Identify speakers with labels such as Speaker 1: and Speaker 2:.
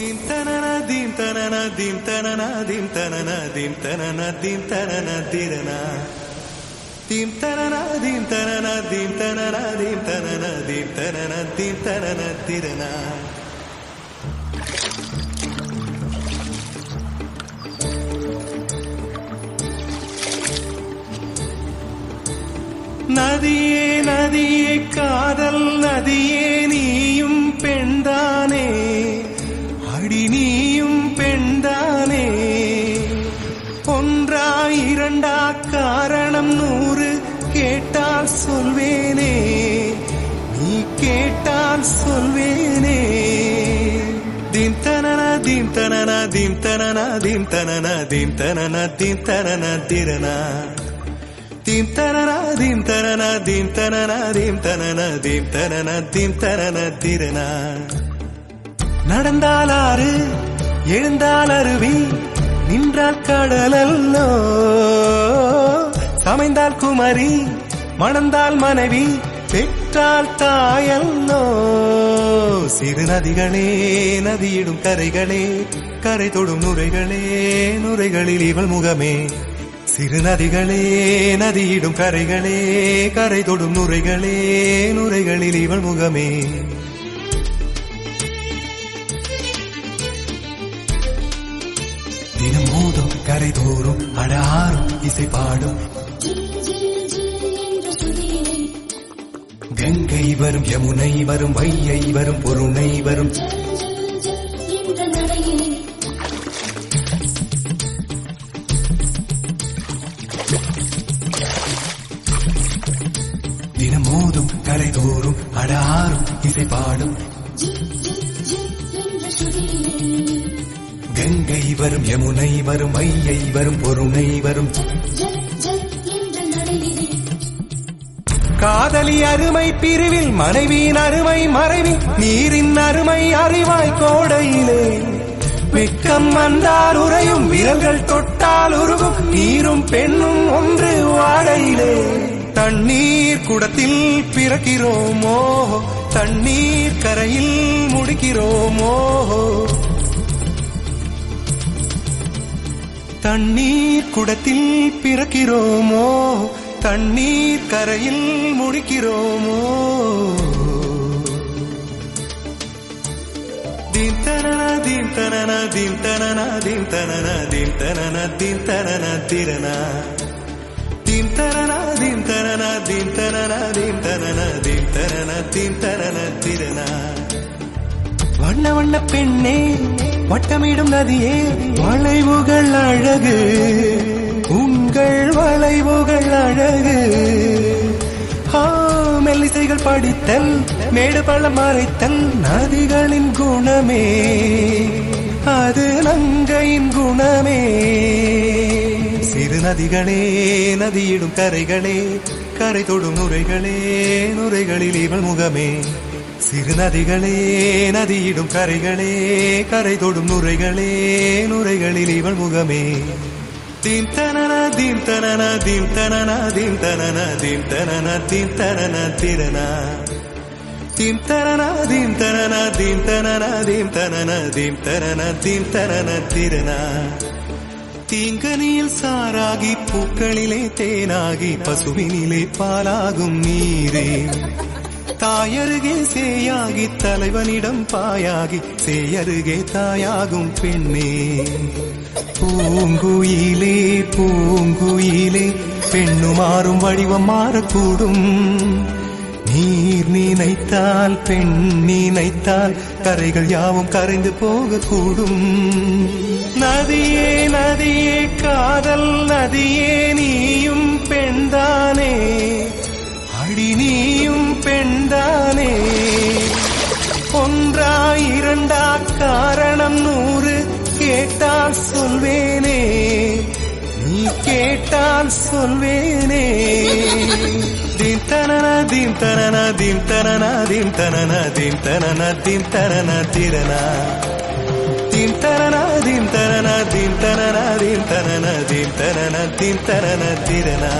Speaker 1: Theme தனன தீம் தனன தீம் தனன தீம் தனன தீம் தனன தீம் தனன திரனா தீம் தனன தீம் தனன தீம் தனன தீம் தனன தீம் தனன தீம் தனன திரனா நதியே நதியே காதல் நதியே நீயும் கேட்டால் சொல்வேனே தீம் தனன தீம் தனன தீம் தனன தீம் தனன தீம் தனன தீம் தனன திரனா தீம் தனன தீம் தனன தீம் தனன தீம் தனன தீம் தனன தீம் தனன திரனா நடந்தால் ஆறு எழுந்தால் அருவி நின்றால் கடலல்லோ சமைந்தால் குமரி மணந்தால் மனைவி பெற்றால் தாயல்லோ சிறு நதிகளே நதியிடும் கரைகளே கரை தொடும் நுரைகளே நுரைகளில் இவள் முகமே சிறு நதிகளே நதியிடும் கரைகளே கரை தொடும் நுரைகளே நுரைகளில் இவள் முகமே தினம் மோதும் கரை தோறும் அடாரும் இசை பாடும் கங்கை வரும் யமுனை வரும் வையை வரும் பொருணை வரும். தினமோதும் கரைதோறும் அடாரும் இசை பாடும் கங்கை வரும் யமுனை வரும் வையை வரும் பொருணை வரும். காதலி அருமை பிரிவில் மனைவியின் அருமை மறைவி நீரின் அருமை அறிவாய் கோடையிலே. வெக்கம் வந்தால் உறையும் விரல்கள் தொட்டால் உருகும் நீரும் பெண்ணும் ஒன்று வாடையிலே. தண்ணீர் குடத்தில் பிறக்கிறோமோ? தண்ணீர் கரையில் முடிக்கிறோமோ? தண்ணீர் குடத்தில் பிறக்கிறோமோ? தண்ணீர் கரையில் முடிக்கிறோமோ தீம் தனன தீம் தனன தீம் தனன தீம் தனன தீம் தனன தீம் தனன திரனா தீம் தனன தீம் தனன தீம் தனன தீம் தனன தீம் தனன தீம் தனன திரனா வண்ண வண்ண பெண்ணே வட்டமிடும் நதியே வளைவுகள் அழகு மறைத்தல் மேடு பழம் மறைத்தல் நதிகளின் குணமே. அது நங்கையின் குணமே. சிறு நதிகளே நதியிடும் கரைகளே கரை தொடும் நுரைகளே நுரைகளில் இவள் முகமே. சிறு நதிகளே நதியிடும் கரைகளே கரை தொடும் நுரைகளே நுரைகளில் இவள் முகமே. தீம் தனன தீம் தனன தீம் தனன தீம் தனன தீம் தனன தீம் தனன திரனா தீம் தனன தீம் தனன தீம் தனன தீம் தனன தீம் தனன தீம் தனன திரனா தீங்கனியில் சாராகி பூக்களிலே தேனாகி பசுவினிலே பாலாகும் நீரே. தாயருகே சேயாகி தலைவனிடம் பாயாகி சேயருகே தாயாகும் பெண்ணே. பூங்குயிலே பூங்குயிலே பெண்ணு மாறும் வடிவம் மாறக்கூடும். நீர் நினைத்தால் பெண் நினைத்தால் கரைகள் யாவும் கரைந்து போகக்கூடும். நதியே நதியே காதல் நதியே நீயும் பெண்தானே. அடி நீயும் பெண்தானே. கேட்டால் சொல்வேனே தீம் தனன தீம் தனன தீம் தனன தீம் தனன தீம் தனன தீம் தனன திரனா தீம் தனன தீம் தனன தீம் தனன தீம் தனன தீம் தனன தீம் தனன திரனா